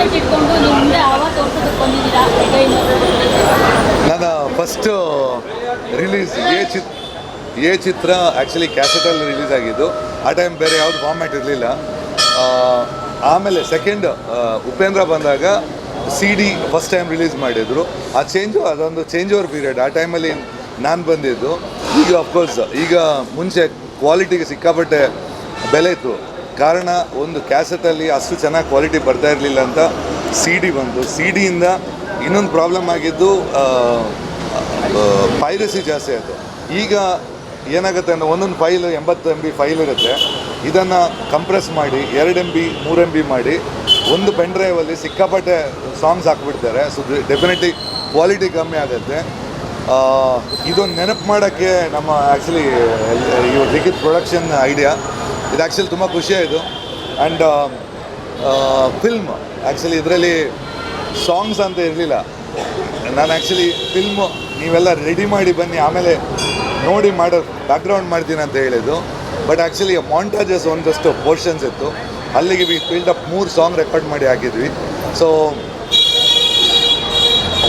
Set ಇಟ್ಕೊಂಡು ಮುಂದೆ ನನ್ನ ಫಸ್ಟು ರಿಲೀಸ್ ಎ ಚಿತ್ ಎ ಚಿತ್ರ ಆ್ಯಕ್ಚುಲಿ ಕ್ಯಾಸೆಟಲ್ಲಿ ರಿಲೀಸ್ ಆಗಿದ್ದು, ಆ ಟೈಮ್ ಬೇರೆ ಯಾವುದು ಫಾರ್ಮ್ಯಾಟ್ ಇರಲಿಲ್ಲ. ಆಮೇಲೆ ಸೆಕೆಂಡ್ ಉಪೇಂದ್ರ ಬಂದಾಗ C D first time release ಮಾಡಿದರು. ಆ ಚೇಂಜು ಅದೊಂದು ಚೇಂಜ್ ಓವರ್ ಪೀರಿಯಡ್ ಆ ಟೈಮಲ್ಲಿ ನಾನು ಬಂದಿದ್ದು. ಈಗ ಅಫ್ಕೋರ್ಸ್ ಈಗ ಮುಂಚೆ ಕ್ವಾಲಿಟಿಗೆ ಸಿಕ್ಕಾಪಟ್ಟೆ ಬೆಲೆ ಇತ್ತು. ಕಾರಣ ಒಂದು ಕ್ಯಾಸೆಟಲ್ಲಿ ಅಷ್ಟು ಚೆನ್ನಾಗಿ ಕ್ವಾಲಿಟಿ ಬರ್ತಾ ಇರಲಿಲ್ಲ ಅಂತ ಸಿ ಡಿ ಬಂತು. ಸಿ ಡಿಯಿಂದ ಇನ್ನೊಂದು ಪ್ರಾಬ್ಲಮ್ ಆಗಿದ್ದು ಪೈರಸಿ ಜಾಸ್ತಿ ಆಯಿತು. ಈಗ ಏನಾಗುತ್ತೆ ಅಂದರೆ ಒಂದೊಂದು ಫೈಲ್ ಎಂಬತ್ತು ಎಂ ಬಿ ಫೈಲ್ ಇರುತ್ತೆ. ಇದನ್ನು ಕಂಪ್ರೆಸ್ ಮಾಡಿ, ಎರಡು ಎಂ ಬಿ ಮೂರು ಎಂ ಬಿ ಮಾಡಿ ಒಂದು ಪೆನ್ ಡ್ರೈವಲ್ಲಿ ಸಿಕ್ಕಾಪಟ್ಟೆ ಸಾಂಗ್ಸ್ ಹಾಕ್ಬಿಡ್ತಾರೆ. ಸೊ ಡೆಫಿನೆಟ್ಲಿ ಕ್ವಾಲಿಟಿ ಕಮ್ಮಿ ಆಗುತ್ತೆ. ಇದೊಂದು ನೆನಪು ಮಾಡೋಕ್ಕೆ ನಮ್ಮ ಆ್ಯಕ್ಚುಲಿ ಇವ್ರು ಲಿಖಿತ್ ಪ್ರೊಡಕ್ಷನ್ ಐಡಿಯಾ ಇದು ಆ್ಯಕ್ಚುಲಿ ತುಂಬ ಖುಷಿಯಾಯಿತು ಆ್ಯಂಡ್ ಫಿಲ್ಮ್ ಆ್ಯಕ್ಚುಲಿ ಇದರಲ್ಲಿ ಸಾಂಗ್ಸ್ ಅಂತ ಇರಲಿಲ್ಲ. ನಾನು ಆ್ಯಕ್ಚುಲಿ ಫಿಲ್ಮ್ ನೀವೆಲ್ಲ ರೆಡಿ ಮಾಡಿ ಬನ್ನಿ, ಆಮೇಲೆ ನೋಡಿ ಮಾಡೋ ಬ್ಯಾಕ್ಗ್ರೌಂಡ್ ಮಾಡ್ತೀನಿ ಅಂತ ಹೇಳಿದ್ದು. ಬಟ್ ಆ್ಯಕ್ಚುಲಿ ಮಾಂಟಾಜಸ್ ಒಂದಷ್ಟು ಪೋರ್ಷನ್ಸ್ ಇತ್ತು. ಅಲ್ಲಿಗೆ ವಿ ಫಿಲ್ಡ್ ಅಪ್ ಮೂರು ಸಾಂಗ್ ರೆಕಾರ್ಡ್ ಮಾಡಿ ಹಾಕಿದ್ವಿ. ಸೊ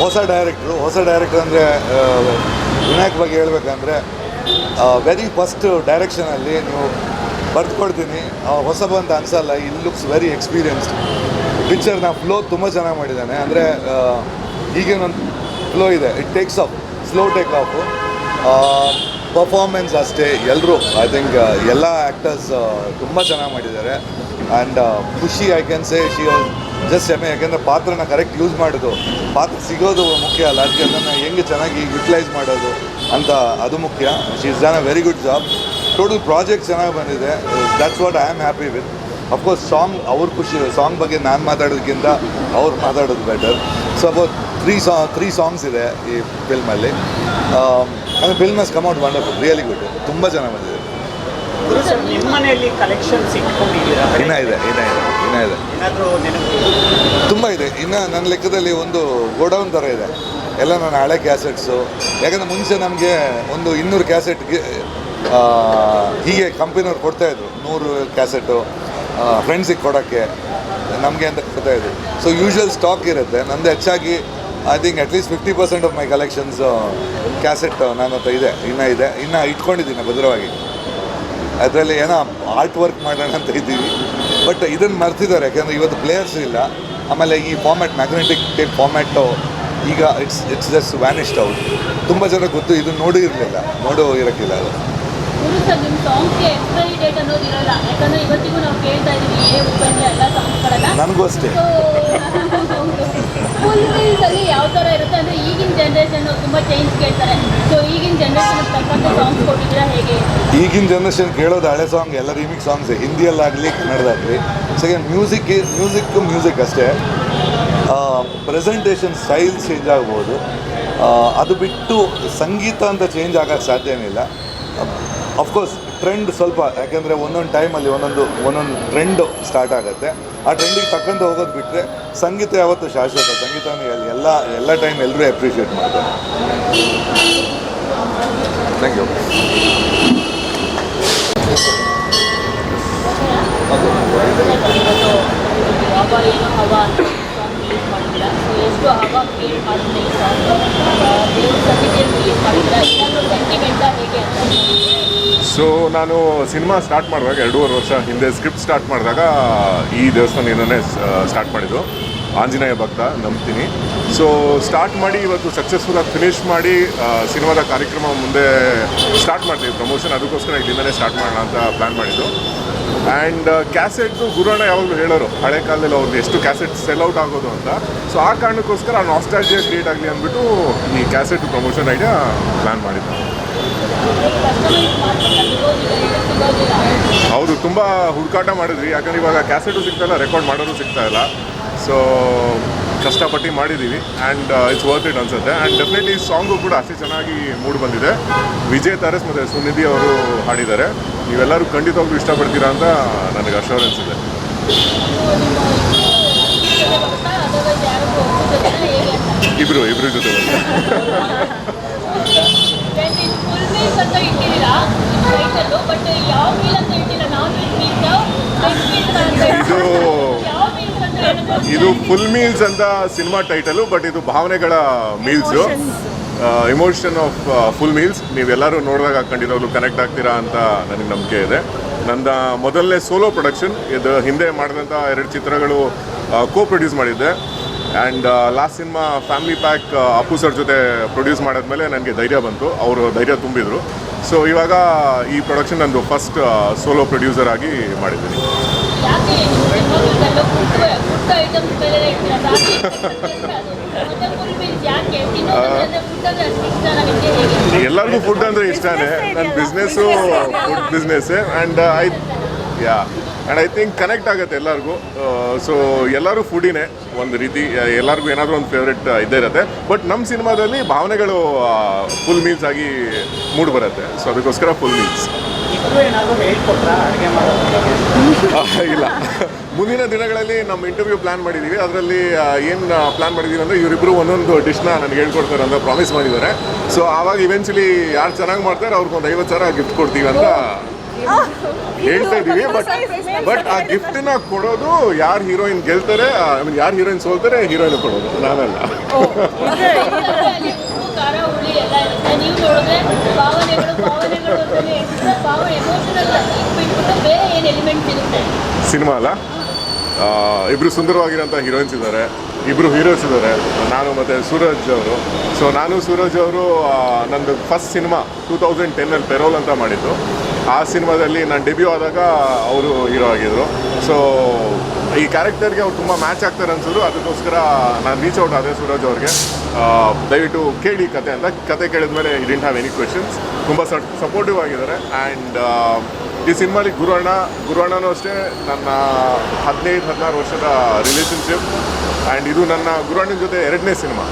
ಹೊಸ ಡೈರೆಕ್ಟ್ರು ಹೊಸ ಡೈರೆಕ್ಟ್ರ್ ಅಂದರೆ ವಿನಾಯಕ್ ಬಗ್ಗೆ ಹೇಳ್ಬೇಕಂದ್ರೆ ವೆರಿ ಫಸ್ಟ್ ಡೈರೆಕ್ಷನಲ್ಲಿ ನೀವು ಬರ್ದ್ಕೊಡ್ತೀನಿ. ಆ, ಹೊಸಬ ಅಂತ ಅನ್ಸಲ್ಲ ಇಲ್ ಲುಕ್ಸ್ ವೆರಿ ಎಕ್ಸ್ಪೀರಿಯನ್ಸ್ಡ್ ಪಿಕ್ಚರ್ನ ಫ್ಲೋ ತುಂಬ ಚೆನ್ನಾಗಿ ಮಾಡಿದ್ದಾನೆ. ಅಂದರೆ ಈಗೇನೊಂದು ಫ್ಲೋ ಇದೆ. It takes off slow take off performance ಅಷ್ಟೇ. ಎಲ್ಲರೂ ಐ ಥಿಂಕ್ ಎಲ್ಲ ಆ್ಯಕ್ಟರ್ಸ್ ತುಂಬ ಚೆನ್ನಾಗಿ ಮಾಡಿದ್ದಾರೆ. ಆ್ಯಂಡ್ ಖುಷಿ I can say she just ಎಮೆ ಯಾಕೆಂದರೆ ಪಾತ್ರನ ಕರೆಕ್ಟ್ ಯೂಸ್ ಮಾಡೋದು. ಪಾತ್ರ ಸಿಗೋದು ಮುಖ್ಯ ಅಲ್ಲ. ಅದಕ್ಕೆ ಅದನ್ನು ಹೆಂಗೆ ಚೆನ್ನಾಗಿ ಯುಟಿಲೈಸ್ ಮಾಡೋದು ಅಂತ ಅದು ಮುಖ್ಯ. She is done a very good job total project ಚೆನ್ನಾಗಿ ಬಂದಿದೆ. That's what I am happy with of course song ಅವ್ರ ಖುಷಿ ಸಾಂಗ್ ಬಗ್ಗೆ ನಾನು ಮಾತಾಡೋದಕ್ಕಿಂತ ಅವ್ರು ಮಾತಾಡೋದು ಬೆಟರ್ ಸೊ ಅಬೌಟ್ ತ್ರೀ ಸಾ ತ್ರೀ ಸಾಂಗ್ಸ್ ಇದೆ ಈ ಫಿಲ್ಮಲ್ಲಿ ಅಂದರೆ film has come out wonderful really good ತುಂಬ ಚೆನ್ನಾಗಿ ಬಂದಿದೆ ಇಟ್ಕೊಂಡಿದ್ದೀರಾ ಇದೆ ಇನ್ನೂ ಇದೆ ಇನ್ನೂ ಇದೆ. ತುಂಬ ಇದೆ. ಇನ್ನು ನನ್ನ ಲೆಕ್ಕದಲ್ಲಿ ಒಂದು ಗೋಡೌನ್ ಥರ ಇದೆ. ಎಲ್ಲ ನನ್ನ ಹಳೆ ಕ್ಯಾಸೆಟ್ಸು ಯಾಕಂದರೆ ಮುಂಚೆ ನಮಗೆ ಒಂದು ಇನ್ನೂರು ಕ್ಯಾಸೆಟ್ಗೆ ಹೀಗೆ ಕಂಪ್ನಿಯವ್ರು ಕೊಡ್ತಾಯಿದ್ರು ನೂರು ಕ್ಯಾಸೆಟು ಫ್ರೆಂಡ್ಸಿಗೆ ಕೊಡೋಕ್ಕೆ ನಮಗೆ ಅಂತ ಕೊಡ್ತಾಯಿದ್ರು ಸೊ ಯೂಶ್ವಲ್ ಸ್ಟಾಕ್ ಇರುತ್ತೆ. ನಂದು ಹೆಚ್ಚಾಗಿ I think at least fifty percent of my collections cassette ನನ್ನ ಹತ್ರ ಇದೆ. ಇನ್ನೂ ಇದೆ. ಇನ್ನೂ ಇಟ್ಕೊಂಡಿದ್ದೀನಿ ಭದ್ರವಾಗಿ. ಅದರಲ್ಲಿ ಏನೋ ಆರ್ಟ್ ವರ್ಕ್ ಮಾಡೋಣ ಅಂತ ಇದ್ದೀವಿ. ಬಟ್ ಇದನ್ನು ಮರ್ತಿದ್ದಾರೆ. ಯಾಕೆಂದರೆ ಇವತ್ತು ಪ್ಲೇಯರ್ಸ್ ಇಲ್ಲ. ಆಮೇಲೆ ಈ ಫಾರ್ಮ್ಯಾಟ್ ಮ್ಯಾಗ್ನೆಟಿಕ್ ಟೇಪ್ ಫಾರ್ಮ್ಯಾಟು ಈಗ it's it's just vanished out ತುಂಬ ಜನ ಗೊತ್ತು, ಇದನ್ನು ನೋಡಿ ಇರಲಿಲ್ಲ ನೋಡೋ ಇರೋಕ್ಕಿಲ್ಲ ಅದು. ಗುರು ಸರ್ ನಿಮ್ಮ ಸಾಂಗ್ಸ್ಗೆ ಎಕ್ಸ್ಪೈರಿ ಡೇಟ್ ಅನ್ನೋದು ಇರಲ್ಲ. ಯಾಕಂದ್ರೆ ಇವತ್ತಿಗೂ ನಾವು ಕೇಳ್ತಾ ಇದೀವಿ ಏ ಉಪೇಂದ್ರ ಎಲ್ಲ ಸಾಂಗ್ಸ್ಗಳೆಲ್ಲ ನನಗೂ ಅಷ್ಟೇ. ಫುಲ್ ಫುಲ್ ಅಲ್ಲಿ ಯಾವ ಥರ ಇರುತ್ತೆ ಅಂದ್ರೆ ಈಗಿನ ಜನರೇಷನ್ ತುಂಬಾ ಚೇಂಜ್ ಕೇಳ್ತಾರೆ. ಸೊ ಈಗಿನ ಜನರೇಷನ್ ತಕ್ಕಂತ ಸಾಂಗ್ಸ್ ಕೊಟ್ಟಿದ್ದೀರಾ ಹೇಗೆ? ಈಗಿನ ಜನರೇಷನ್ ಕೇಳೋದು ಹಳೆ ಸಾಂಗ್ ಎಲ್ಲ ರಿಮಿಕ್ ಸಾಂಗ್ಸ್ ಹಿಂದಿಯಲ್ಲಾಗಲಿ ಕನ್ನಡದಾಗಲಿ. ಸೆಕೆಂಡ್ ಮ್ಯೂಸಿಕ್ ಮ್ಯೂಸಿಕ್ ಮ್ಯೂಸಿಕ್ ಅಷ್ಟೇ. ಪ್ರೆಸೆಂಟೇಷನ್ ಸ್ಟೈಲ್ ಚೇಂಜ್ ಆಗ್ಬೋದು. ಅದು ಬಿಟ್ಟು ಸಂಗೀತ ಅಂತ ಚೇಂಜ್ ಆಗೋಕ್ಕೆ ಸಾಧ್ಯನಿಲ್ಲ ಅಫ್ಕೋರ್ಸ್ ಟ್ರೆಂಡ್ ಸ್ವಲ್ಪ, ಯಾಕೆಂದರೆ ಒಂದೊಂದು ಟೈಮಲ್ಲಿ ಒಂದೊಂದು ಒಂದೊಂದು ಟ್ರೆಂಡು ಸ್ಟಾರ್ಟ್ ಆಗುತ್ತೆ. ಆ ಟ್ರೆಂಡಿಗೆ ತಕ್ಕಂತೆ ಹೋಗೋದು ಬಿಟ್ಟರೆ ಸಂಗೀತ ಯಾವತ್ತು ಶಾಶ್ವತ. ಸಂಗೀತನ ಎಲ್ಲ ಎಲ್ಲ ಟೈಮ್ ಎಲ್ಲರೂ ಅಪ್ರಿಷಿಯೇಟ್ ಮಾಡ್ತಾರೆ. ಥ್ಯಾಂಕ್ ಯು ಎಷ್ಟು ಸೊ ನಾನು ಸಿನಿಮಾ ಸ್ಟಾರ್ಟ್ ಮಾಡಿದಾಗ ಎರಡೂವರೆ ವರ್ಷ ಹಿಂದೆ ಸ್ಕ್ರಿಪ್ಟ್ ಸ್ಟಾರ್ಟ್ ಮಾಡಿದಾಗ ಈ ದೇವಸ್ಥಾನ ದೇವಸ್ಥಾನದಿಂದನೇ ಸ್ಟಾರ್ಟ್ ಮಾಡಿದ್ದು. ಆಂಜನೇಯ ಭಕ್ತ ನಂಬ್ತೀನಿ. ಸೊ ಸ್ಟಾರ್ಟ್ ಮಾಡಿ ಇವತ್ತು ಸಕ್ಸಸ್ಫುಲ್ಲಾಗಿ ಫಿನಿಶ್ ಮಾಡಿ ಸಿನಿಮಾದ ಕಾರ್ಯಕ್ರಮ ಮುಂದೆ ಸ್ಟಾರ್ಟ್ ಮಾಡ್ತೀವಿ. ಪ್ರಮೋಷನ್ ಅದಕ್ಕೋಸ್ಕರ ಇಲ್ಲಿಂದಲೇ ಸ್ಟಾರ್ಟ್ ಮಾಡೋಣ ಅಂತ ಪ್ಲ್ಯಾನ್ ಮಾಡಿದ್ದು. ಆ್ಯಂಡ್ ಕ್ಯಾಸೆಟ್ದು ಗುರುಣ ಯಾವಾಗಲೂ ಹೇಳೋರು, ಹಳೆ ಕಾಲದಲ್ಲಿ ಅವ್ರದ್ದು ಎಷ್ಟು ಕ್ಯಾಸೆಟ್ ಸೆಲ್ ಔಟ್ ಆಗೋದು ಅಂತ. ಸೊ ಆ ಕಾರಣಕ್ಕೋಸ್ಕರ ಆ ನಾಸ್ಟಾಲಜಿಯಾ ಕ್ರಿಯೇಟ್ ಆಗಲಿ ಅಂದ್ಬಿಟ್ಟು ಈ ಕ್ಯಾಸೆಟ್ ಪ್ರಮೋಷನ್ ಐಡಿಯಾ ಪ್ಲ್ಯಾನ್ ಮಾಡಿದ್ದು. ಹೌದು, ತುಂಬ ಹುಡುಕಾಟ ಮಾಡಿದ್ವಿ ಯಾಕಂದ್ರೆ ಇವಾಗ ಕ್ಯಾಸೆಟು ಸಿಗ್ತಾಯಿಲ್ಲ ರೆಕಾರ್ಡ್ ಮಾಡೋರು ಸಿಗ್ತಾ ಇಲ್ಲ. ಸೊ ಕಷ್ಟಪಟ್ಟು ಮಾಡಿದ್ದೀವಿ ಆ್ಯಂಡ್ ಇಟ್ಸ್ ವರ್ತ್ ಇಟ್ ಅನ್ಸುತ್ತೆ. ಆ್ಯಂಡ್ ಡೆಫಿನೆಟ್ಲಿ ಸಾಂಗು ಕೂಡ ಅಷ್ಟೇ ಚೆನ್ನಾಗಿ ಮೂಡ್ ಬಂದಿದೆ. ವಿಜಯ್ ತಾರಸ್ ಮತ್ತು ಸುನಿಧಿ ಅವರು ಹಾಡಿದ್ದಾರೆ. ನೀವೆಲ್ಲರೂ ಖಂಡಿತವಾಗ್ಲೂ ಇಷ್ಟಪಡ್ತೀರಾ ಅಂತ ನನಗೆ ಅಶ್ಯೂರೆನ್ಸ್ ಇದೆ. ಇಬ್ರು ಇಬ್ರು ಜೊತೆ ಮೀಲ್ಸ್ ಅಂತ ಟೈಟಲ್ಲು ಬಟ್ ಯಾವ ಮೀಲ್ ಅಂತ ಇಟ್ಟಿಲ್ಲ ನಾನ್ ವೆಜ್ ಮೀಲ್ಸ್ ಇದು ಇದು ಫುಲ್ ಮೀಲ್ಸ್ ಅಂತ ಸಿನಿಮಾ ಟೈಟಲು ಬಟ್ ಇದು ಭಾವನೆಗಳ meals emotion of full meals ನೀವೆಲ್ಲರೂ ನೋಡಿದಾಗ ಖಂಡಿತವಾಗ್ಲೂ ಕನೆಕ್ಟ್ ಆಗ್ತೀರಾ ಅಂತ ನನಗೆ ನಂಬಿಕೆ ಇದೆ. ನನ್ನ ಮೊದಲನೇ ಸೋಲೋ ಪ್ರೊಡಕ್ಷನ್ ಇದು ಹಿಂದೆ ಮಾಡಿದಂಥ ಎರಡು ಚಿತ್ರಗಳು ಕೋ ಪ್ರೊಡ್ಯೂಸ್ ಮಾಡಿದ್ದೆ. And last cinema family pack Appu sir ಜೊತೆ ಪ್ರೊಡ್ಯೂಸ್ ಮಾಡಿದ್ಮೇಲೆ ನನಗೆ ಧೈರ್ಯ ಬಂತು. ಅವರು ಧೈರ್ಯ ತುಂಬಿದರು. ಸೊ ಇವಾಗ ಈ ಪ್ರೊಡಕ್ಷನ್ ನಂದು ಫಸ್ಟ್ ಸೋಲೋ ಪ್ರೊಡ್ಯೂಸರ್ ಆಗಿ ಮಾಡಿದ್ದೀನಿ. ಹೇಗೆ? ಎಲ್ಲರಿಗೂ ಫುಡ್ ಅಂದರೆ ಇಷ್ಟನೇ. ನನ್ನ business food ಬಿಸ್ನೆಸ್ಸೇ and I yeah and I think connect ಆಗುತ್ತೆ ಎಲ್ಲರಿಗೂ. ಸೊ ಎಲ್ಲರೂ ಫುಡಿನೇ ಒಂದು ರೀತಿ ಆ, ಎಲ್ಲರಿಗೂ ಏನಾದರೂ ಒಂದು ಫೇವ್ರೆಟ್ ಇದ್ದೇ ಇರುತ್ತೆ. ಬಟ್ ನಮ್ಮ ಸಿನಿಮಾದಲ್ಲಿ ಭಾವನೆಗಳು ಫುಲ್ ಮೀಲ್ಸ್ ಆಗಿ ಮೂಡ್ ಬರುತ್ತೆ. ಸೊ ಅದಕ್ಕೋಸ್ಕರ ಫುಲ್ ಮೀಲ್ಸ್ ಇಲ್ಲ. ಮುಂದಿನ ದಿನಗಳಲ್ಲಿ ನಮ್ಮ ಇಂಟರ್ವ್ಯೂ ಪ್ಲಾನ್ ಮಾಡಿದ್ದೀವಿ ಅದರಲ್ಲಿ ಏನು ಪ್ಲಾನ್ ಮಾಡಿದ್ದೀವಿ ಅಂದರೆ ಇವರಿಬ್ಬರು ಒಂದೊಂದು ಡಿಶ್ನ ನನಗೆ ಹೇಳ್ಕೊಡ್ತಾರೆ ಅಂತ ಪ್ರಾಮಿಸ್ ಮಾಡಿದ್ದಾರೆ. ಸೊ ಆವಾಗ ಇವೆನ್ಚುಲಿ ಯಾರು ಚೆನ್ನಾಗಿ ಮಾಡ್ತಾರೆ ಅವ್ರಿಗೆ ಒಂದು ಐವತ್ತು ಸಾವಿರ ಗಿಫ್ಟ್ ಕೊಡ್ತೀವಿ ಅಂತ ಹೇಳ್ತಾ ಇದ್ದೀವಿ ಬಟ್ ಬಟ್ ಆ ಗಿಫ್ಟ್ನ ಕೊಡೋದು ಯಾರು ಹೀರೋಯಿನ್ ಗೆಲ್ತಾರೆ ಐ ಮೀನ್ ಯಾರು ಹೀರೋಯಿನ್ ಸೋಲ್ತಾರೆ ಹೀರೋಯಿನ್ ಕೊಡೋದು ನಾನಲ್ಲ. ಸಿನಿಮಾ ಅಲ್ಲ? ಆ, ಇಬ್ರು ಸುಂದರವಾಗಿರೋಂಥ ಹೀರೋಯಿನ್ಸ್ ಇದ್ದಾರೆ. ಇಬ್ಬರು ಹೀರೋಸ್ ಇದ್ದಾರೆ. ನಾನು ಮತ್ತು ಸೂರಜ್ ಅವರು. ಸೊ ನಾನು ಸೂರಜ್ ಅವರು ನಂದು ಫಸ್ಟ್ ಸಿನಿಮಾ ಟೂ ತೌಸಂಡ್ ಟೆನ್ನಲ್ಲಿ ಪೆರೋಲ್ ಅಂತ ಮಾಡಿದ್ದು. ಆ ಸಿನಿಮಾದಲ್ಲಿ ನಾನು ಡೆಬ್ಯೂ ಆದಾಗ ಅವರು ಹೀರೋ ಆಗಿದ್ರು. ಸೊ ಈ ಕ್ಯಾರೆಕ್ಟರ್ಗೆ ಅವ್ರು ತುಂಬ ಮ್ಯಾಚ್ ಆಗ್ತಾರೆ ಅನ್ಸಿದ್ರು. ಅದಕ್ಕೋಸ್ಕರ ನಾನು ರೀಚ್ ಔಟ್ ಆದೆ ಸೂರಜ್ ಅವ್ರಿಗೆ. ದಯವಿಟ್ಟು ಕೇಳಿ ಕತೆ ಅಂತ. ಕತೆ ಕೇಳಿದ ಮೇಲೆ ಡಿಂಟ್ ಹ್ಯಾವ್ ಎನಿ ಕ್ವೆಶನ್ಸ್ ತುಂಬ ಸಪೋರ್ಟಿವ್ ಆಗಿದ್ದಾರೆ. ಆ್ಯಂಡ್ ಈ ಸಿನಿಮಾಲಿ ಗುರುವಣ್ಣ, ಗುರುವಣ್ಣನೂ ಅಷ್ಟೇ ನನ್ನ ಹದಿನೈದು, ಹದಿನಾರು ವರ್ಷದ ರಿಲೇಷನ್ಶಿಪ್ ಆ್ಯಂಡ್ ಇದು ನನ್ನ ಗುರುವಣ್ಣನ ಜೊತೆ ಎರಡನೇ ಸಿನಿಮಾ.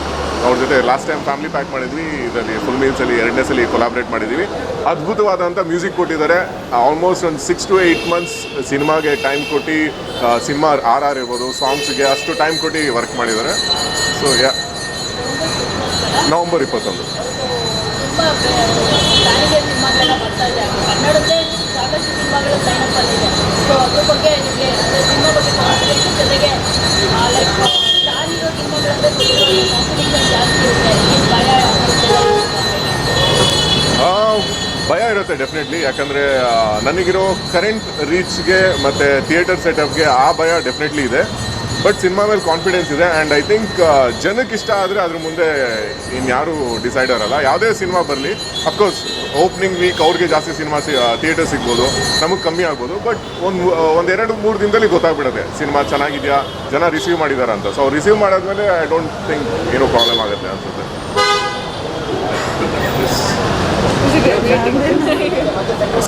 ಅವ್ರ ಜೊತೆ ಲಾಸ್ಟ್ ಟೈಮ್ ಫ್ಯಾಮಿಲಿ ಪ್ಯಾಕ್ ಮಾಡಿದ್ವಿ. ಇದರಲ್ಲಿ ಫುಲ್ ಮೀಲ್ಸಲ್ಲಿ ಎರಡನೇ ಸಲ ಕೊಲಾಬ್ರೇಟ್ ಮಾಡಿದ್ವಿ ಅದ್ಭುತವಾದಂಥ ಮ್ಯೂಸಿಕ್ ಕೊಟ್ಟಿದ್ದಾರೆ. ಆಲ್ಮೋಸ್ಟ್ ಒಂದು ಸಿಕ್ಸ್ ಟು ಏಯ್ಟ್ ಮಂತ್ಸ್ ಸಿನಿಮಾಗೆ ಟೈಮ್ ಕೊಟ್ಟು ಸಿನಿಮಾ ಆರ್ ಆರ್ ಇರ್ಬೋದು ಸಾಂಗ್ಸ್ಗೆ ಅಷ್ಟು ಟೈಮ್ ಕೊಟ್ಟು ವರ್ಕ್ ಮಾಡಿದ್ದಾರೆ. ಸೊ ಯಾ ನವಂಬರ್ ಇಪ್ಪತ್ತೊಂದು. ಸಾಕಷ್ಟು ಸಿನಿಮಾಗಳು ಸೈನಪ್ ಬಂದಿದೆ. ಸೊ ಅದ್ರ ಬಗ್ಗೆ ನಿಮಗೆ, ಅಂದರೆ ಸಿನಿಮಾ ಬಗ್ಗೆ ಕಾನ್ಫಿಡೆನ್ಸ್ ಜೊತೆಗೆ ಲೈಕ್ ಸ್ಟಾರ್ ಹೀರೋ ಸಿನಿಮಾಗಳಂದ್ರೆ ಕಾಂಪಿಟೇಷನ್ ಜಾಸ್ತಿ ಇರುತ್ತೆ, ಏನು ಭಯ ಭಯ ಇರುತ್ತೆ ಡೆಫಿನೆಟ್ಲಿ ಯಾಕಂದರೆ ನನಗಿರೋ ಕರೆಂಟ್ ರೀಚ್ಗೆ ಮತ್ತು ಥಿಯೇಟರ್ ಸೆಟಪ್ಗೆ ಆ ಭಯ ಡೆಫಿನೆಟ್ಲಿ ಇದೆ. ಬಟ್ ಸಿನಿಮಾ ಮೇಲೆ ಕಾನ್ಫಿಡೆನ್ಸ್ ಇದೆ ಆ್ಯಂಡ್ ಐ ಥಿಂಕ್ ಜನಕ್ಕೆ ಇಷ್ಟ ಆದರೆ ಅದ್ರ ಮುಂದೆ ಇನ್ಯಾರು ಡಿಸೈಡ್ ಅಲ್ಲ ಯಾವುದೇ ಸಿನಿಮಾ ಬರಲಿ ಅಫ್ಕೋರ್ಸ್ ಓಪನಿಂಗ್ ವೀಕ್ ಅವ್ರಿಗೆ ಜಾಸ್ತಿ ಸಿನಿಮಾ ಥಿಯೇಟರ್ ಸಿಗ್ಬೋದು ನಮಗೆ ಕಮ್ಮಿ ಆಗ್ಬೋದು ಬಟ್ ಒಂದು ಒಂದೆರಡು ಮೂರು ದಿನದಲ್ಲಿ ಗೊತ್ತಾಗ್ಬಿಡುತ್ತೆ ಸಿನಿಮಾ ಚೆನ್ನಾಗಿದೆಯಾ ಜನ ರಿಸೀವ್ ಮಾಡಿದಾರ ಅಂತ. ಸೊ ರಿಸೀವ್ ಮಾಡಾದ್ಮೇಲೆ ಐ ಡೋಂಟ್ ಥಿಂಕ್ ಏನೋ ಪ್ರಾಬ್ಲಮ್ ಆಗುತ್ತೆ ಅನ್ಸುತ್ತೆ.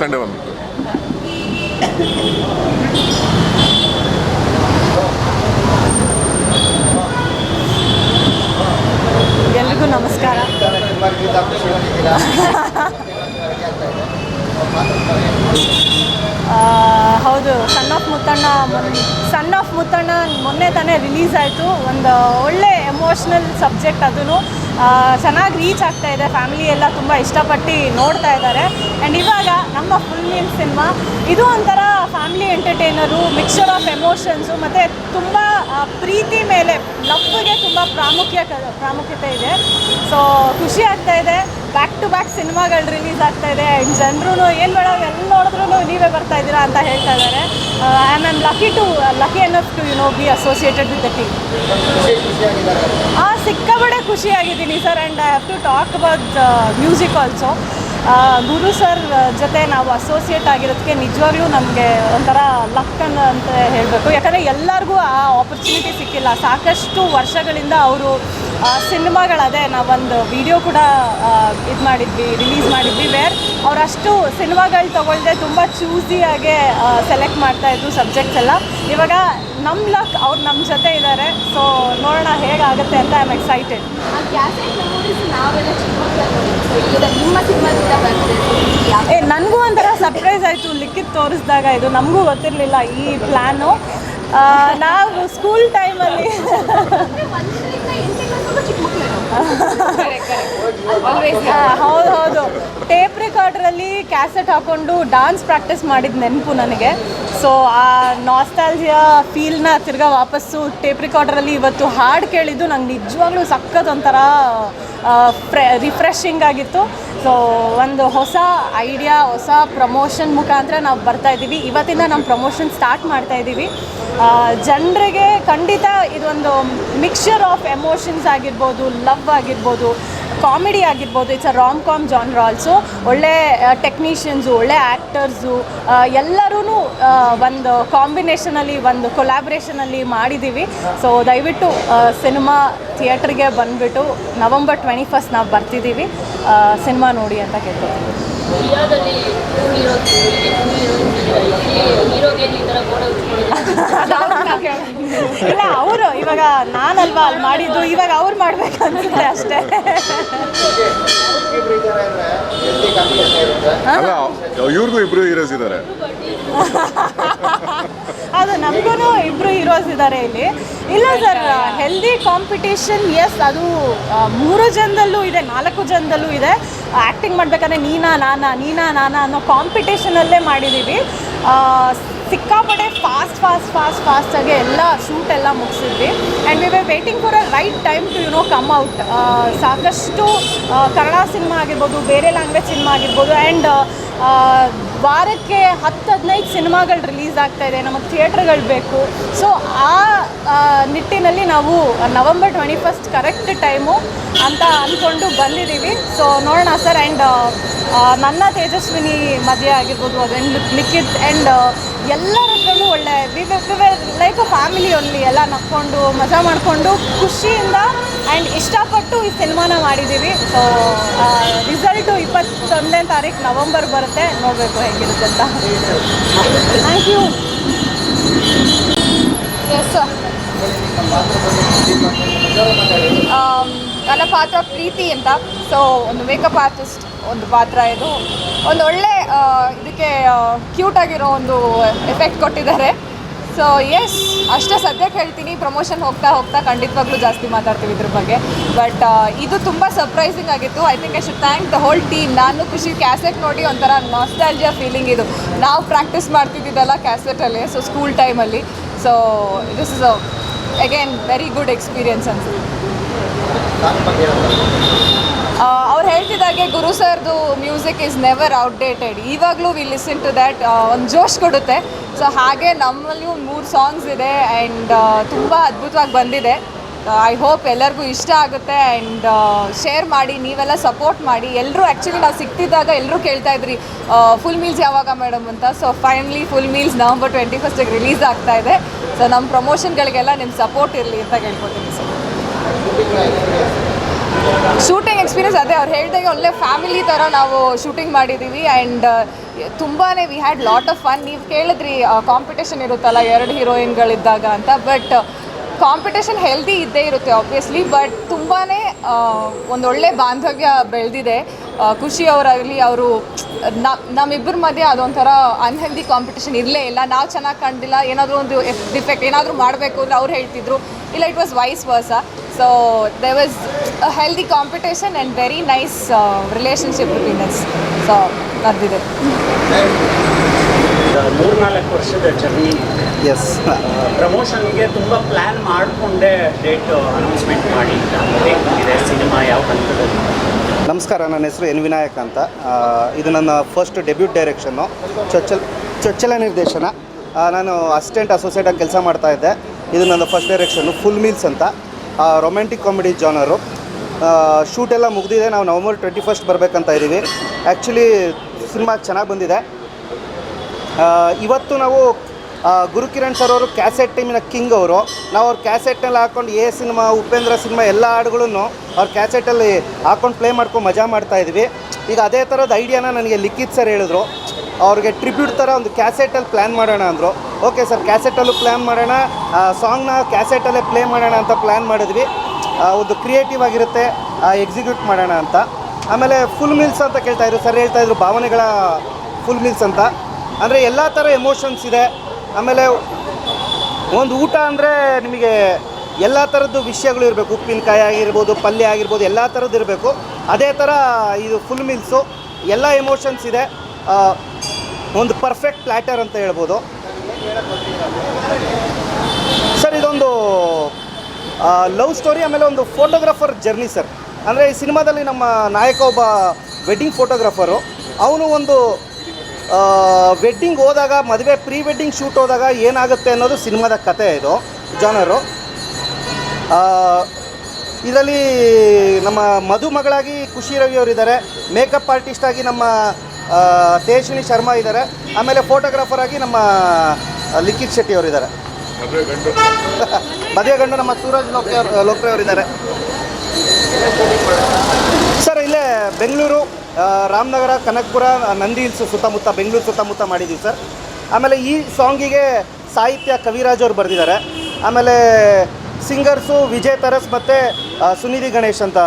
ಸಂಡೇ ಬಂದ್ಬಿಟ್ಟು ಎಲ್ರಿಗೂ ನಮಸ್ಕಾರ. ಹೌದು son of Muttanna son of Muttanna ಮೊನ್ನೆ ತಾನೇ ರಿಲೀಸ್ ಆಯಿತು. ಒಂದು ಒಳ್ಳೆ ಎಮೋಷ್ನಲ್ ಸಬ್ಜೆಕ್ಟ್ ಅದೂ ಚೆನ್ನಾಗಿ ರೀಚ್ ಆಗ್ತಾ ಇದೆ. ಫ್ಯಾಮಿಲಿ ಎಲ್ಲ ತುಂಬ ಇಷ್ಟಪಟ್ಟು ನೋಡ್ತಾ ಇದ್ದಾರೆ. ಆ್ಯಂಡ್ ಇವಾಗ ನಮ್ಮ ಫುಲ್ ಮೀಲ್ ಸಿನಿಮಾ ಇದು ಒಂಥರ family entertainer mixture of emotions ಮತ್ತು ತುಂಬ ಪ್ರೀತಿ ಮೇಲೆ, ಲವ್ಗೆ ತುಂಬ ಪ್ರಾಮುಖ್ಯ ಪ್ರಾಮುಖ್ಯತೆ ಇದೆ. ಸೊ ಖುಷಿ ಆಗ್ತಾ ಇದೆ. ಬ್ಯಾಕ್ ಟು ಬ್ಯಾಕ್ ಸಿನಿಮಾಗಳು ರಿಲೀಸ್ ಆಗ್ತಾ ಇದೆ. ಜನರು ಏನು ಮೇಡಮ್ ಎಲ್ಲಿ ನೋಡಿದ್ರು ನೀವೇ ಬರ್ತಾ ಇದ್ದೀರಾ ಅಂತ ಹೇಳ್ತಾ ಇದ್ದಾರೆ. I am am lucky to lucky enough to you know be associated with the team ಆ ಸಿಕ್ಕಾಬಡೆ ಖುಷಿಯಾಗಿದ್ದೀನಿ sir and I have to talk about music also Guru sir ಜೊತೆ ನಾವು ಅಸೋಸಿಯೇಟ್ ಆಗಿರೋದಕ್ಕೆ ನಿಜವಾಗ್ಲೂ ನಮಗೆ ಒಂಥರ ಲಕ್ ಅಂತ ಹೇಳಬೇಕು. ಯಾಕಂದರೆ ಎಲ್ಲರಿಗೂ ಆ ಆಪರ್ಚುನಿಟಿ ಸಿಕ್ಕಿಲ್ಲ. ಸಾಕಷ್ಟು ವರ್ಷಗಳಿಂದ ಅವರು ಸಿನಿಮಾಗಳದೇ ನಾವೊಂದು ವಿಡಿಯೋ ಕೂಡ ಇದು ಮಾಡಿದ್ವಿ ರಿಲೀಸ್ ಮಾಡಿದ್ವಿ ವೇರ್ ಅವರಷ್ಟು ಸಿನಿಮಾಗಳು ತೊಗೊಳ್ದೆ ತುಂಬ ಚೂಸಿಯಾಗೆ ಸೆಲೆಕ್ಟ್ ಮಾಡ್ತಾ ಮಾಡ್ತಾಯಿದ್ರು ಸಬ್ಜೆಕ್ಟ್ಸ್ ಎಲ್ಲ. ಇವಾಗ ನಮ್ಮ ಲಕ್ ಅವ್ರು ನಮ್ಮ ಜೊತೆ ಇದ್ದಾರೆ ಸೊ ನೋಡೋಣ ಹೇಗಾಗುತ್ತೆ ಅಂತ ಐ ಆಮ್ ಎಕ್ಸೈಟೆಡ್ ನಾವೆಲ್ಲ ಏ ನನಗೂ ಒಂಥರ ಸರ್ಪ್ರೈಸ್ ಆಯಿತು. ಲಿಖಿತ್ ತೋರಿಸಿದಾಗ ಇದು. ನಮಗೂ ಗೊತ್ತಿರಲಿಲ್ಲ ಈ ಪ್ಲ್ಯಾನು ನಾವು ಸ್ಕೂಲ್ ಟೈಮಲ್ಲಿ ಹೌದು ಹೌದು ಟೇಪ್ ರೆಕಾರ್ಡ್ರಲ್ಲಿ ಕ್ಯಾಸೆಟ್ ಹಾಕೊಂಡು ಡಾನ್ಸ್ ಪ್ರಾಕ್ಟೀಸ್ ಮಾಡಿದ ನೆನಪು ನನಗೆ. ಸೊ ಆ ನಾಸ್ಟಾಲ್ಜಿಯಾ ಫೀಲ್ನ ತಿರ್ಗಾ ವಾಪಸ್ಸು ಟೇಪ್ ರಿಕಾರ್ಡರಲ್ಲಿ ಇವತ್ತು ಹಾಡು ಕೇಳಿದ್ದು ನಂಗೆ ನಿಜವಾಗ್ಲೂ ಸಖತ್ ಒಂಥರ ಫ್ರೆ ರಿಫ್ರೆಶಿಂಗ್ ಆಗಿತ್ತು. ಸೊ ಒಂದು ಹೊಸ ಐಡಿಯಾ ಹೊಸ ಪ್ರಮೋಷನ್ ಮುಖಾಂತರ ನಾವು ಬರ್ತಾ ಇದ್ದೀವಿ. ಇವತ್ತಿಂದ ನಮ್ಮ ಪ್ರಮೋಷನ್ ಸ್ಟಾರ್ಟ್ ಮಾಡ್ತಾ ಇದ್ದೀವಿ. ಜನರಿಗೆ ಖಂಡಿತ ಇದೊಂದು ಮಿಕ್ಸ್ಚರ್ ಆಫ್ ಎಮೋಷನ್ಸ್ ಆಗಿರ್ಬೋದು ಲವ್ ಆಗಿರ್ಬೋದು ಕಾಮಿಡಿ ಆಗಿರ್ಬೋದು it's a rom com genre also ಒಳ್ಳೆ ಟೆಕ್ನಿಷಿಯನ್ಸು ಒಳ್ಳೆ ಆ್ಯಕ್ಟರ್ಸು ಎಲ್ಲರೂ ಒಂದು ಕಾಂಬಿನೇಷನಲ್ಲಿ ಒಂದು ಕೊಲ್ಯಾಬ್ರೇಷನಲ್ಲಿ ಮಾಡಿದ್ದೀವಿ ಸೊ ದಯವಿಟ್ಟು ಸಿನಿಮಾ ಥಿಯೇಟ್ರಿಗೆ ಬಂದುಬಿಟ್ಟು ನವಂಬರ್ ಟ್ವೆಂಟಿ ಫಸ್ಟ್ ನಾವು ಬರ್ತಿದ್ದೀವಿ ಸಿನಿಮಾ ನೋಡಿ ಅಂತ ಕೇಳ್ಕೊತೀವಿ ಇಂಡಿಯಾದಲ್ಲಿ ಟೂ ಹೀರೋಸ್ ಟೂ ಹೀರೋಯಿನ್ಸ್ ಹೀರೋಗೆ ಈ ಥರ ಗೋಡೆ ಉಚ್ಕೊಳ್ಳೋದು ಇಲ್ಲ ಅವರು ಇವಾಗ ನಾನಲ್ವಾ ಅಲ್ಲಿ ಮಾಡಿದ್ದು? ಇವಾಗ ಅವ್ರು ಮಾಡ್ಬೇಕು ಅನ್ಸುತ್ತೆ ಅಷ್ಟೇ. ಅಲ್ಲ ಇವ್ರಿಗೂ ಇಬ್ರು ಹೀರೋಸ್ ಇದ್ದಾರೆ ಅದು ನಮಗೂ ಇಬ್ರು ಹೀರೋಸ್ ಇದ್ದಾರೆ ಇಲ್ಲಿ. ಇಲ್ಲ ಸರ್ ಹೆಲ್ದಿ ಕಾಂಪಿಟೇಷನ್ ಎಸ್ ಅದು ಮೂರು ಜನದಲ್ಲೂ ಇದೆ ನಾಲ್ಕು ಜನದಲ್ಲೂ ಇದೆ. ಆ್ಯಕ್ಟಿಂಗ್ ಮಾಡ್ಬೇಕಂದ್ರೆ ನೀನಾ ನಾನಾ ನೀನಾ ನಾನಾ ಅನ್ನೋ ಕಾಂಪಿಟೇಷನಲ್ಲೇ ಮಾಡಿದ್ದೀವಿ ಸಿಕ್ಕಾಪಟ್ಟೆ ಫಾಸ್ಟ್ ಫಾಸ್ಟ್ ಫಾಸ್ಟ್ ಫಾಸ್ಟಾಗಿ ಎಲ್ಲ ಶೂಟ್ ಎಲ್ಲ ಮುಗಿಸಿದ್ವಿ. And we were waiting for a right time to you know come out ಸಾಕಷ್ಟು ಕನ್ನಡ ಸಿನಿಮಾ ಆಗಿರ್ಬೋದು, ಬೇರೆ ಲ್ಯಾಂಗ್ವೇಜ್ ಸಿನಿಮಾ ಆಗಿರ್ಬೋದು ಆ್ಯಂಡ್ ವಾರಕ್ಕೆ ಹತ್ತು ಹದಿನೈದು ಸಿನಿಮಾಗಳು ರಿಲೀಸ್ ಆಗ್ತಾ ಇದೆ. ನಮಗೆ ಥಿಯೇಟ್ರ್ಗಳು ಬೇಕು. ಸೊ ಆ ನಿಟ್ಟಿನಲ್ಲಿ ನಾವು November twenty first correct time ಅಂತ ಅಂದ್ಕೊಂಡು ಬಂದಿದ್ದೀವಿ ಸೊ ನೋಡೋಣ ಸರ್ ಆ್ಯಂಡ್ ನನ್ನ ತೇಜಸ್ವಿನಿ ಮದುವೆ ಆಗಿರ್ಬೋದು ಅದನ್ನು ಲಿಖಿತ್ ಆ್ಯಂಡ್ ಎಲ್ಲರ ಹತ್ರನೂ ಒಳ್ಳೆ we like a family only ಎಲ್ಲ ನಕ್ಕೊಂಡು, ಮಜಾ ಮಾಡಿಕೊಂಡು, ಖುಷಿಯಿಂದ ಆ್ಯಂಡ್ ಇಷ್ಟಪಟ್ಟು ಈ ಸಿನಿಮಾನ ಮಾಡಿದ್ದೀವಿ ಸೊ ರಿಸಲ್ಟು ಇಪ್ಪತ್ತೊಂದನೇ ತಾರೀಕು ನವಂಬರ್ ಬರುತ್ತೆ, ನೋಡಬೇಕು ಹೇಗಿರುತ್ತೆ ಅಂತ. ಥ್ಯಾಂಕ್ ಯು ಎಸ್ ನನ್ನ ಪಾತ್ರ ಪ್ರೀತಿ ಅಂತ. ಸೊ ಒಂದು ಮೇಕಪ್ ಆರ್ಟಿಸ್ಟ್ ಒಂದು ಪಾತ್ರ ಇದು. ಒಂದು ಒಳ್ಳೆ ಇದಕ್ಕೆ ಕ್ಯೂಟ್ ಆಗಿರೋ ಒಂದು ಎಫೆಕ್ಟ್ ಕೊಟ್ಟಿದ್ದಾರೆ. ಸೊ ಎಸ್ ಅಷ್ಟೇ ಸದ್ಯಕ್ಕೆ ಹೇಳ್ತೀನಿ ಪ್ರಮೋಷನ್ ಹೋಗ್ತಾ ಹೋಗ್ತಾ ಖಂಡಿತವಾಗ್ಲೂ ಜಾಸ್ತಿ ಮಾತಾಡ್ತೀವಿ ಇದ್ರ ಬಗ್ಗೆ. ಬಟ್ ಇದು ತುಂಬ ಸರ್ಪ್ರೈಸಿಂಗ್ ಆಗಿತ್ತು. I think I should thank the whole team ನಾನು ಖುಷಿ ಕ್ಯಾಸೆಟ್ ನೋಡಿ ಒಂಥರ ನಾಸ್ಟಾಲ್ಜಿಯಾ ಫೀಲಿಂಗ್ ಇದು. ನಾವು ಪ್ರಾಕ್ಟೀಸ್ ಮಾಡ್ತಿದ್ದಿದ್ದಲ್ಲ ಕ್ಯಾಸೆಟಲ್ಲಿ ಸೊ ಸ್ಕೂಲ್ ಟೈಮಲ್ಲಿ so this is again very good experience ಅನ್ಸುತ್ತೆ. ಅವ್ರು ಹೇಳ್ತಿದ್ದಾಗೆ ಗುರು ಸರ್ದು ಮ್ಯೂಸಿಕ್ ಈಸ್ ನೆವರ್ ಔಟ್ಡೇಟೆಡ್ ಇವಾಗಲೂ ವಿ ಲಿಸನ್ ಟು ದ್ಯಾಟ್ ಒಂದು ಜೋಶ್ ಕೊಡುತ್ತೆ. ಸೊ ಹಾಗೆ ನಮ್ಮಲ್ಲಿ ಒಂದು ಮೂರು ಸಾಂಗ್ಸ್ ಇದೆ ಆ್ಯಂಡ್ ತುಂಬ ಅದ್ಭುತವಾಗಿ ಬಂದಿದೆ. ಐ ಹೋಪ್ ಎಲ್ಲರಿಗೂ ಇಷ್ಟ ಆಗುತ್ತೆ ಆ್ಯಂಡ್ ಶೇರ್ ಮಾಡಿ, ನೀವೆಲ್ಲ ಸಪೋರ್ಟ್ ಮಾಡಿ. ಎಲ್ಲರೂ ಆ್ಯಕ್ಚುಲಿ ನಾವು ಸಿಗ್ತಿದ್ದಾಗ ಎಲ್ಲರೂ ಕೇಳ್ತಾ ಇದ್ರಿ ಫುಲ್ ಮೀಲ್ಸ್ ಯಾವಾಗ ಮೇಡಮ್ ಅಂತ. So finally full meals November twenty ಫಸ್ಟಿಗೆ ರಿಲೀಸ್ ಆಗ್ತಾ ಇದೆ. ಸೊ ನಮ್ಮ ಪ್ರಮೋಷನ್ಗಳಿಗೆಲ್ಲ ನಿಮ್ಮ ಸಪೋರ್ಟ್ ಇರಲಿ ಅಂತ ಕೇಳ್ಕೊತೀನಿ ಸರ್ ಶೂಟಿಂಗ್ ಎಕ್ಸ್ಪೀರಿಯನ್ಸ್ ಅದೇ ಅವ್ರು ಹೇಳಿದಾಗ ಒಳ್ಳೆ ಫ್ಯಾಮಿಲಿ ಥರ ನಾವು ಶೂಟಿಂಗ್ ಮಾಡಿದ್ದೀವಿ ಆ್ಯಂಡ್ ತುಂಬಾ we had lot of fun ನೀವು ಕೇಳಿದ್ರಿ ಕಾಂಪಿಟೇಷನ್ ಇರುತ್ತಲ್ಲ ಎರಡು ಹೀರೋಯಿನ್ಗಳಿದ್ದಾಗ ಅಂತ ಬಟ್ ಕಾಂಪಿಟೇಷನ್ ಹೆಲ್ದಿ ಇದ್ದೇ ಇರುತ್ತೆ ಆಬ್ವಿಯಸ್ಲಿ ಬಟ್ ತುಂಬಾ ಒಂದೊಳ್ಳೆ ಬಾಂಧವ್ಯ ಬೆಳೆದಿದೆ. ಖುಷಿ ಅವರಾಗಲಿ ಅವರು ನಮ್ಮಿಬ್ಬರ ಮಧ್ಯೆ ಅದೊಂಥರ ಅನ್ಹೆಲ್ದಿ ಕಾಂಪಿಟೇಷನ್ ಇರಲೇ ಇಲ್ಲ. ನಾವು ಚೆನ್ನಾಗಿ ಕಂಡಿಲ್ಲ ಏನಾದರೂ ಒಂದು ಡಿಫೆಕ್ಟ್ ಏನಾದರೂ ಮಾಡಬೇಕು ಅಂದರೆ ಅವ್ರು ಹೇಳ್ತಿದ್ರು. ಇಲ್ಲ it was vice versa so they was a healthy competition and very nice relationship between us so ನಡೆದಿದೆ ಮೂರ್ನಾಲ್ಕು ವರ್ಷದ ಜರ್ನಿ ಎಸ್ ಪ್ರಮೋಷನ್ಗೆ ತುಂಬ ಪ್ಲ್ಯಾನ್ ಮಾಡಿಕೊಂಡೇ ಡೇಟ್ ಅನೌನ್ಸ್ಮೆಂಟ್ ಮಾಡಿ. ಹೇಗಿದೆ ಸಿನಿಮಾ ಯಾವ ಹಂತದಲ್ಲಿ? ನಮಸ್ಕಾರ ನನ್ನ ಹೆಸರು ಎನ್ ವಿನಾಯಕ್ ಅಂತ. ಇದು ನನ್ನ ಫಸ್ಟ್ ಡೆಬ್ಯೂಟ್ ಡೈರೆಕ್ಷನ್ನು ಚೊಚ್ಚಲ್ ಚೊಚ್ಚಲ ನಿರ್ದೇಶನ. ನಾನು ಅಸಿಸ್ಟೆಂಟ್ ಅಸೋಸಿಯೇಟಾಗಿ ಕೆಲಸ ಮಾಡ್ತಾ ಇದ್ದೆ. ಇದು ನನ್ನ ಫಸ್ಟ್ ಡೈರೆಕ್ಷನ್ನು ಫುಲ್ ಮೀಲ್ಸ್ ಅಂತ. ರೊಮ್ಯಾಂಟಿಕ್ ಕಾಮಿಡಿ ಜಾನರು ಶೂಟ್ ಎಲ್ಲ ಮುಗಿದಿದೆ. ನಾವು ನವಂಬರ್ ಟ್ವೆಂಟಿ ಫಸ್ಟ್ ಬರಬೇಕಂತ ಇದ್ದೀವಿ. ಆ್ಯಕ್ಚುಲಿ ಸಿನಿಮಾ ಚೆನ್ನಾಗಿ ಬಂದಿದೆ. ಇವತ್ತು ನಾವು ಗುರುಕಿರಣ್ ಸರ್ ಅವರು ಕ್ಯಾಸೆಟ್ ಟೀಮಿನ ಕಿಂಗ್ ಅವರು. ನಾವು ಅವ್ರ ಕ್ಯಾಸೆಟ್ನಲ್ಲಿ ಹಾಕೊಂಡು ಎ ಸಿನಿಮಾ ಉಪೇಂದ್ರ ಸಿನಿಮಾ ಎಲ್ಲ ಹಾಡುಗಳನ್ನು ಅವ್ರ ಕ್ಯಾಸೆಟಲ್ಲಿ ಹಾಕೊಂಡು ಪ್ಲೇ ಮಾಡ್ಕೊಂಡು ಮಜಾ ಮಾಡ್ತಾ ಇದ್ವಿ ಈಗ ಅದೇ ಥರದ ಐಡಿಯಾನ ನನಗೆ ಲಿಖಿತ್ ಸರ್ ಹೇಳಿದ್ರು. ಅವ್ರಿಗೆ ಟ್ರಿಬ್ಯೂಟ್ ಥರ ಒಂದು ಕ್ಯಾಸೆಟಲ್ಲಿ ಪ್ಲ್ಯಾನ್ ಮಾಡೋಣ ಅಂದರು. ಓಕೆ ಸರ್ ಕ್ಯಾಸೆಟಲ್ಲೂ ಪ್ಲ್ಯಾನ್ ಮಾಡೋಣ. ಸಾಂಗ್ನ ಕ್ಯಾಸೆಟಲ್ಲೇ ಪ್ಲೇ ಮಾಡೋಣ ಅಂತ ಪ್ಲ್ಯಾನ್ ಮಾಡಿದ್ವಿ. ಒಂದು ಕ್ರಿಯೇಟಿವ್ ಆಗಿರುತ್ತೆ ಎಕ್ಸಿಕ್ಯೂಟ್ ಮಾಡೋಣ ಅಂತ. ಆಮೇಲೆ ಫುಲ್ ಮೀಲ್ಸ್ ಅಂತ ಕೇಳ್ತಾ ಇದ್ರು. ಸರ್ ಹೇಳ್ತಾ ಇದ್ರು ಭಾವನೆಗಳ ಫುಲ್ ಮೀಲ್ಸ್ ಅಂತ. ಅಂದರೆ ಎಲ್ಲ ಥರ ಎಮೋಷನ್ಸ್ ಇದೆ. ಆಮೇಲೆ ಒಂದು ಊಟ ಅಂದರೆ ನಿಮಗೆ ಎಲ್ಲ ಥರದ್ದು ವಿಷಯಗಳು ಇರಬೇಕು. ಉಪ್ಪಿನಕಾಯಿ ಆಗಿರ್ಬೋದು, ಪಲ್ಯ ಆಗಿರ್ಬೋದು, ಎಲ್ಲ ಥರದ್ದು ಇರಬೇಕು. ಅದೇ ಥರ ಇದು ಫುಲ್ ಮೀಲ್ಸು ಎಲ್ಲ ಎಮೋಷನ್ಸ್ ಇದೆ. ಒಂದು ಪರ್ಫೆಕ್ಟ್ ಪ್ಲ್ಯಾಟರ್ ಅಂತ ಹೇಳ್ಬೋದು. ಸರ್, ಇದೊಂದು ಲವ್ ಸ್ಟೋರಿ ಆಮೇಲೆ ಒಂದು ಫೋಟೋಗ್ರಾಫರ್ ಜರ್ನಿ ಸರ್. ಅಂದರೆ ಈ ಸಿನಿಮಾದಲ್ಲಿ ನಮ್ಮ ನಾಯಕ ಒಬ್ಬ ವೆಡ್ಡಿಂಗ್ ಫೋಟೋಗ್ರಾಫರು ಅವನು ಒಂದು ವೆಡ್ಡಿಂಗ್ ಹೋದಾಗ, ಮದುವೆ ಪ್ರೀ ವೆಡ್ಡಿಂಗ್ ಶೂಟ್ ಹೋದಾಗ ಏನಾಗುತ್ತೆ ಅನ್ನೋದು ಸಿನಿಮಾದ ಕತೆ ಇದು, ಜಾನರು. ಇದರಲ್ಲಿ ನಮ್ಮ ಮದುಮಗಳಾಗಿ ಖುಷಿ ರವಿ ಅವರು ಇದ್ದಾರೆ ಮೇಕಪ್ ಆರ್ಟಿಸ್ಟಾಗಿ ನಮ್ಮ ಆ, ತೇಜಸ್ವಿನಿ ಶರ್ಮಾ ಇದ್ದಾರೆ. ಆಮೇಲೆ ಫೋಟೋಗ್ರಾಫರ್ ಆಗಿ ನಮ್ಮ ಲಿಖಿತ್ ಶೆಟ್ಟಿ ಅವರು ಇದ್ದಾರೆ ಮದುವೆ ಗಂಡು ನಮ್ಮ ಸೂರಜ್ ಲೋಕ್ರೆ ಲೋಕ್ರೆ ಅವರಿದ್ದಾರೆ. ಸರ್ ಇಲ್ಲೇ ಬೆಂಗಳೂರು ರಾಮನಗರ ಕನಕಪುರ ನಂದಿ ಹಿಲ್ಸ್ ಸುತ್ತಮುತ್ತ ಬೆಂಗಳೂರು ಸುತ್ತಮುತ್ತ ಮಾಡಿದ್ದೀವಿ ಸರ್. ಆಮೇಲೆ ಈ ಸಾಂಗಿಗೆ ಸಾಹಿತ್ಯ ಕವಿರಾಜ್ ಅವರು ಬರೆದಿದ್ದಾರೆ. ಆಮೇಲೆ ಸಿಂಗರ್ಸು ವಿಜಯ್ ತರಸ್ ಮತ್ತು ಸುನಿಧಿ ಗಣೇಶ್ ಅಂತ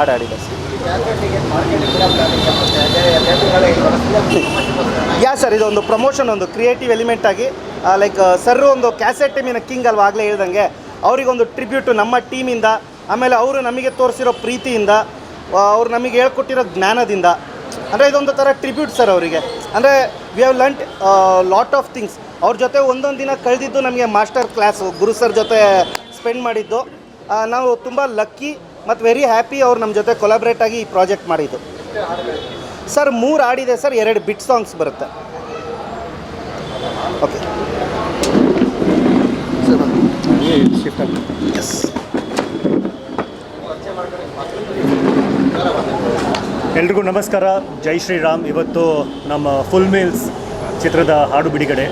ಆಡಾಡಿ ಸರ್ ಯಾ ಸರ್, ಇದೊಂದು ಪ್ರಮೋಷನ್ ಒಂದು ಕ್ರಿಯೇಟಿವ್ ಎಲಿಮೆಂಟ್ ಆಗಿ ಲೈಕ್ ಸರ್ ಒಂದು ಕ್ಯಾಸೆಟ್ ಟೀಮಿನ ಕಿಂಗ್ ಅಲ್ವಾ ಆಗಲೇ ಹೇಳ್ದಂಗೆ, ಅವರಿಗೊಂದು ಟ್ರಿಬ್ಯೂಟು ನಮ್ಮ ಟೀಮಿಂದ ಆಮೇಲೆ ಅವರು ನಮಗೆ ತೋರಿಸಿರೋ ಪ್ರೀತಿಯಿಂದ ಅವ್ರು ನಮಗೆ ಹೇಳ್ಕೊಟ್ಟಿರೋ ಜ್ಞಾನದಿಂದ. ಅಂದರೆ ಇದೊಂದು ಥರ ಟ್ರಿಬ್ಯೂಟ್ ಸರ್ ಅವರಿಗೆ. ಅಂದರೆ we have learnt lot of things ಅವ್ರ ಜೊತೆ ಒಂದೊಂದು ದಿನ ಕಳೆದಿದ್ದು ನಮಗೆ ಮಾಸ್ಟರ್ ಕ್ಲಾಸು ಗುರು ಸರ್ ಜೊತೆ ಸ್ಪೆಂಡ್ ಮಾಡಿದ್ದು. ನಾವು ತುಂಬ ಲಕ್ಕಿ ಮತ್ತು ವೆರಿ ಹ್ಯಾಪಿ ಅವ್ರು ನಮ್ಮ ಜೊತೆ ಕೊಲಾಬ್ರೇಟ್ ಆಗಿ ಈ ಪ್ರಾಜೆಕ್ಟ್ ಮಾಡಿದ್ದು. ಸರ್ ಮೂರು ಹಾಡಿದೆ ಸರ್ ಎರಡು ಬಿಟ್ ಸಾಂಗ್ಸ್ ಬರುತ್ತೆ. ಓಕೆ ಎಸ್ ಎಲ್ರಿಗೂ ನಮಸ್ಕಾರ. ಜೈ ಶ್ರೀರಾಮ್. ಇವತ್ತು ನಮ್ಮ ಫುಲ್ ಮೀಲ್ಸ್ ಚಿತ್ರದ ಹಾಡು ಬಿಡುಗಡೆ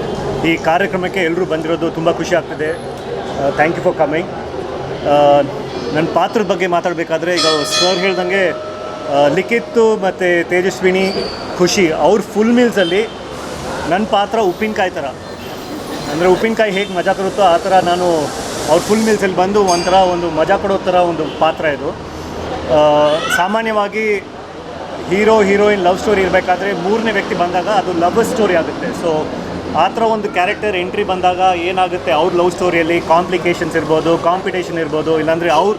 ಈ ಕಾರ್ಯಕ್ರಮಕ್ಕೆ ಎಲ್ಲರೂ ಬಂದಿರೋದು ತುಂಬ ಖುಷಿ ಆಗ್ತಿದೆ. ಥ್ಯಾಂಕ್ ಯು ಫಾರ್ ಕಮಿಂಗ್ ನನ್ನ ಪಾತ್ರದ ಬಗ್ಗೆ ಮಾತಾಡಬೇಕಾದ್ರೆ ಈಗ ಸರ್ ಹೇಳ್ದಂಗೆ ಲಿಖಿತ್ ಮತ್ತು ತೇಜಸ್ವಿನಿ ಖುಷಿ ಅವ್ರ ಫುಲ್ ಮೀಲ್ಸಲ್ಲಿ ನನ್ನ ಪಾತ್ರ ಉಪ್ಪಿನಕಾಯಿ ಥರ ಅಂದರೆ ಉಪ್ಪಿನಕಾಯಿ ಹೇಗೆ ಮಜಾ ಕೊಡುತ್ತೋ ಆ ಥರ ನಾನು ಅವ್ರ ಫುಲ್ ಮೀಲ್ಸಲ್ಲಿ ಬಂದು ಒಂಥರ ಒಂದು ಮಜಾ ಕೊಡೋ ಥರ ಒಂದು ಪಾತ್ರ ಇದು. ಸಾಮಾನ್ಯವಾಗಿ ಹೀರೋ ಹೀರೋಯಿನ್ ಲವ್ ಸ್ಟೋರಿ ಇರಬೇಕಾದ್ರೆ ಮೂರನೇ ವ್ಯಕ್ತಿ ಬಂದಾಗ ಅದು ಲವ್ ಸ್ಟೋರಿ ಆಗುತ್ತೆ. ಸೊ ಆ ಥರ ಒಂದು ಕ್ಯಾರೆಕ್ಟರ್ ಎಂಟ್ರಿ ಬಂದಾಗ ಏನಾಗುತ್ತೆ? ಅವ್ರ ಲವ್ ಸ್ಟೋರಿಯಲ್ಲಿ ಕಾಂಪ್ಲಿಕೇಶನ್ಸ್ ಇರ್ಬೋದು ಕಾಂಪಿಟೇಷನ್ ಇರ್ಬೋದು, ಇಲ್ಲಾಂದರೆ ಅವ್ರ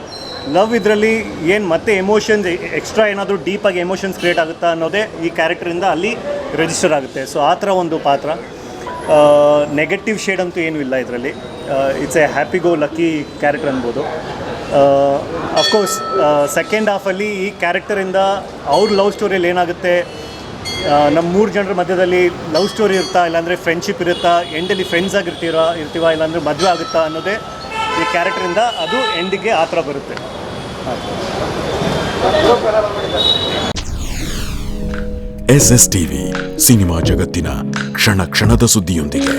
ಲವ್ ಇದರಲ್ಲಿ ಏನು ಮತ್ತೆ ಎಮೋಷನ್ಸ್ ಎಕ್ಸ್ಟ್ರಾ ಏನಾದರೂ ಡೀಪಾಗಿ ಎಮೋಷನ್ಸ್ ಕ್ರಿಯೇಟ್ ಆಗುತ್ತಾ ಅನ್ನೋದೇ ಈ ಕ್ಯಾರೆಕ್ಟರಿಂದ ಅಲ್ಲಿ ರಿಜಿಸ್ಟರ್ ಆಗುತ್ತೆ. ಸೊ ಆ ಥರ ಒಂದು ಪಾತ್ರ. ನೆಗೆಟಿವ್ ಶೇಡ್ ಅಂತೂ ಏನೂ ಇಲ್ಲ ಇದರಲ್ಲಿ. It's a happy go lucky character ಅನ್ಬೋದು ಅಫ್ಕೋರ್ಸ್ ಸೆಕೆಂಡ್ ಹಾಫಲ್ಲಿ ಈ ಕ್ಯಾರೆಕ್ಟರಿಂದ ಅವ್ರ ಲವ್ ಸ್ಟೋರಿಯಲ್ಲಿ ಏನಾಗುತ್ತೆ? ನಮ್ಮ ಮೂರು ಜನರ ಮಧ್ಯದಲ್ಲಿ ಲವ್ ಸ್ಟೋರಿ ಇರುತ್ತಾ, ಇಲ್ಲಾಂದರೆ ಫ್ರೆಂಡ್ಶಿಪ್ ಇರುತ್ತಾ ಎಂಡಲ್ಲಿ ಫ್ರೆಂಡ್ಸ್ ಆಗಿರ್ತೀರಾ ಇರ್ತೀವ, ಇಲ್ಲಾಂದರೆ ಮದುವೆ ಆಗುತ್ತಾ ಅನ್ನೋದೇ ಈ ಕ್ಯಾರೆಕ್ಟರಿಂದ ಅದು ಎಂಡಿಗೆ ಆ ಥರ ಬರುತ್ತೆ. ಎಸ್ ಎಸ್ ಟಿವಿ ಸಿನಿಮಾ ಜಗತ್ತಿನ ಕ್ಷಣ ಕ್ಷಣದ ಸುದ್ದಿಯೊಂದಿಗೆ.